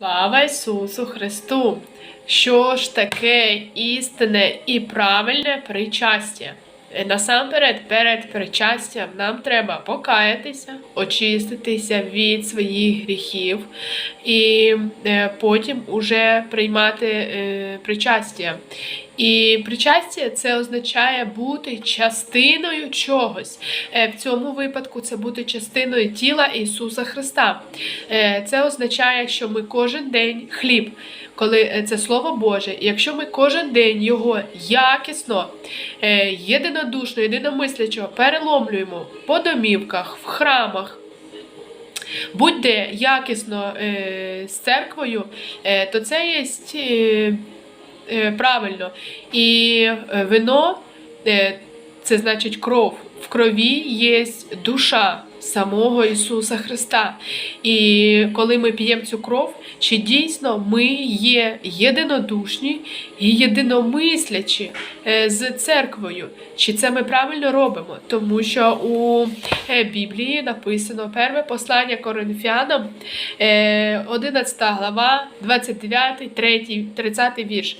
Слава Ісусу Христу! Що ж таке істинне і правильне причастя? Е, Насамперед, перед причастям нам треба покаятися, очиститися від своїх гріхів і е, потім уже приймати е, причастя. І причастя це означає бути частиною чогось. Е, В цьому випадку це бути частиною тіла Ісуса Христа. Е, Це означає, що ми кожен день хліб, коли е, це Слово Боже, якщо ми кожен день його якісно, єдинодушно, єдиномислячо переломлюємо по домівках, в храмах. Будь-де якісно е, з церквою, е, то це є е, правильно. І е, вино е, це значить кров. В крові є душа самого Ісуса Христа. І коли ми п'ємо цю кров, чи дійсно ми є єдинодушні і єдиномислячі е, з церквою? Чи це ми правильно робимо? Тому що у е, Біблії написано перше послання Коринфянам, е, 11 глава, 29, 3, 30 вірш.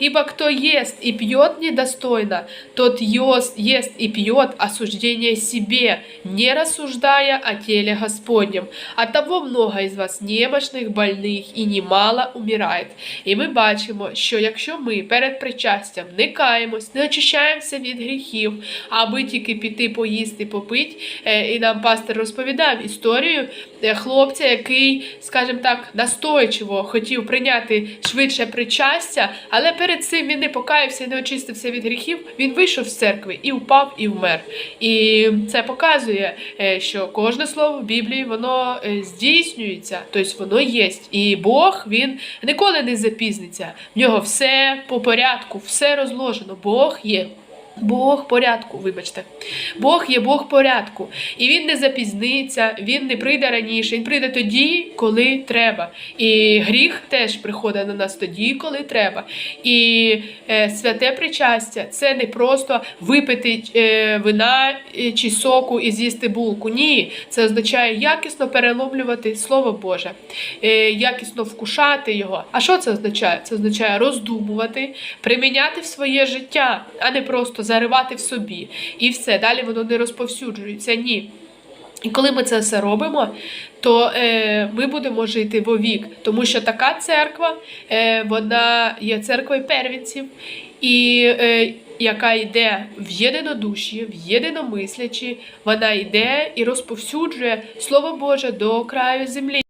Ибо кто ест и пьет недостойно, тот ест, ест и пьет осуждение себе, не рассуждая о теле Господнем. От того много із вас немощних, больних і немало умирает. І ми бачимо, що якщо ми перед причастям не каємось, не очищаємося від гріхів, аби тільки піти поїсти, попити, е, і нам пастор розповідав історію е, хлопця, який, скажімо так, настойчиво хотів прийняти швидше причастя, але перед цим він не покаявся, і не очистився від гріхів. Він вийшов з церкви і впав, і вмер. І це показує, е, що кожне слово в Біблії воно е, здійснюється, тобто воно є. І Бог він ніколи не запізниться. В нього все по порядку, все розложено. Бог є. Бог порядку, вибачте. Бог є Бог порядку. І він не запізниться, він не прийде раніше, він прийде тоді, коли треба. І гріх теж приходить на нас тоді, коли треба. І е, святе причастя це не просто випити е, вина е, чи соку і з'їсти булку. Ні, це означає якісно переломлювати Слово Боже, е, якісно вкушати його. А що це означає? Це означає роздумувати, приміняти в своє життя, а не просто заривати в собі. І все, далі воно не розповсюджується. Ні. І коли ми це все робимо, то е, ми будемо жити вовік, тому що така церква, е, вона є церквою первінців, і е, яка йде в єдинодуші, в єдиномислячі, вона йде і розповсюджує Слово Боже до краю землі.